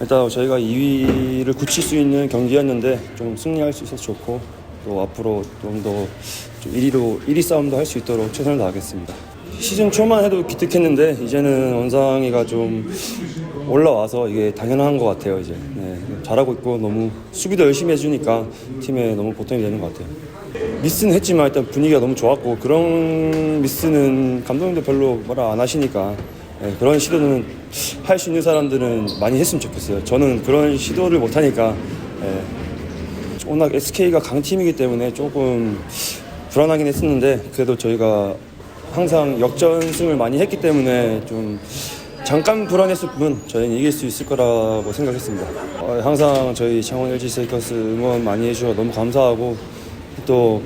일단 저희가 2위를 굳힐 수 있는 경기였는데 좀 승리할 수 있어서 좋고 또 앞으로 좀 더 1위로 1위 싸움도 할 수 있도록 최선을 다하겠습니다. 시즌 초만 해도 기특했는데 이제는 원상이가 좀 올라와서 이게 당연한 것 같아요 이제 네, 잘하고 있고 너무 수비도 열심히 해주니까 팀에 너무 보탬이 되는 것 같아요. 미스는 했지만 일단 분위기가 너무 좋았고 그런 미스는 감독님도 별로 뭐라 안 하시니까 예, 그런 시도는 할 수 있는 사람들은 많이 했으면 좋겠어요. 저는 그런 시도를 못 하니까 예, 워낙 SK가 강팀이기 때문에 조금 불안하긴 했었는데 그래도 저희가 항상 역전승을 많이 했기 때문에 좀 잠깐 불안했을 뿐 저희는 이길 수 있을 거라고 생각했습니다. 어, 항상 저희 창원 LG 세이커스 응원 많이 해주셔서 너무 감사하고 또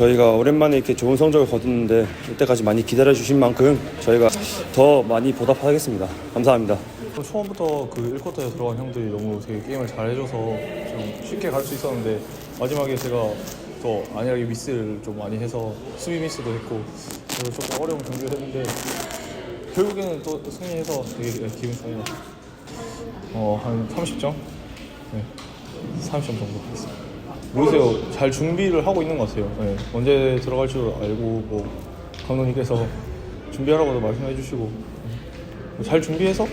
저희가 오랜만에 이렇게 좋은 성적을 거뒀는데 이때까지 많이 기다려 주신 만큼 저희가 더 많이 보답하겠습니다. 감사합니다. 처음부터 그 1쿼터에 들어간 형들이 너무 되게 게임을 잘 해줘서 좀 쉽게 갈 수 있었는데 마지막에 제가 더 안일하게 미스를 좀 많이 해서 수비 미스도 했고 그래서 조금 어려운 경기를 했는데 결국에는 또 승리해서 되게 기분 같아요. 어, 한 30점? 네. 30점 정도 했습니다. 모르세요. 잘 준비를 하고 있는 것 같아요. 네. 언제 들어갈 줄 알고 뭐 감독님께서 준비하라고도 말씀해 주시고 네. 잘 준비해서 네.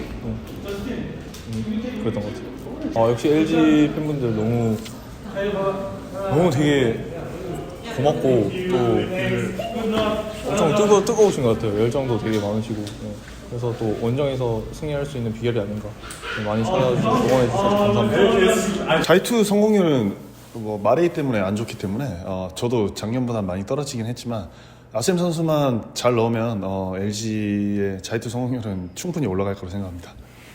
음, 그랬던 것 같아요. 아, 역시 LG 팬분들 너무 너무 되게 고맙고 또 엄청 뜨거, 뜨거우신 것 같아요. 열정도 되게 많으시고 네. 그래서 또 원정에서 승리할 수 있는 비결이 아닌가 네, 많이 찾아주셔서 응원해 주셔서 감사합니다. 자유투 성공률은 뭐 마레이 때문에 안 좋기 때문에 어, 저도 작년보다 많이 떨어지긴 했지만 아셈 선수만 잘 넣으면 어, LG의 자유투 성공률은 충분히 올라갈 거로 생각합니다.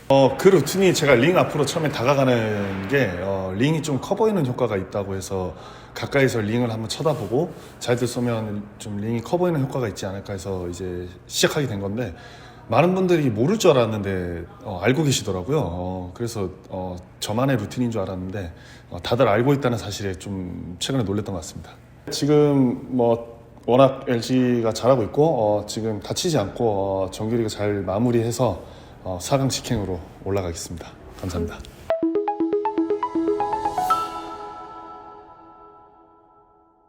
어, 그 루틴이 제가 링 앞으로 처음에 다가가는 게 어, 링이 좀 커 보이는 효과가 있다고 해서 가까이서 링을 한번 쳐다보고 자유투 쏘면 좀 링이 커 보이는 효과가 있지 않을까 해서 이제 시작하게 된 건데 많은 분들이 모를 줄 알았는데 어, 알고 계시더라고요. 어, 그래서 어, 저만의 루틴인 줄 알았는데 어, 다들 알고 있다는 사실에 좀 최근에 놀랐던 것 같습니다. 지금 뭐 워낙 LG가 잘하고 있고 어, 지금 다치지 않고 어, 정규리그 잘 마무리해서 어, 4강 직행으로 올라가겠습니다. 감사합니다.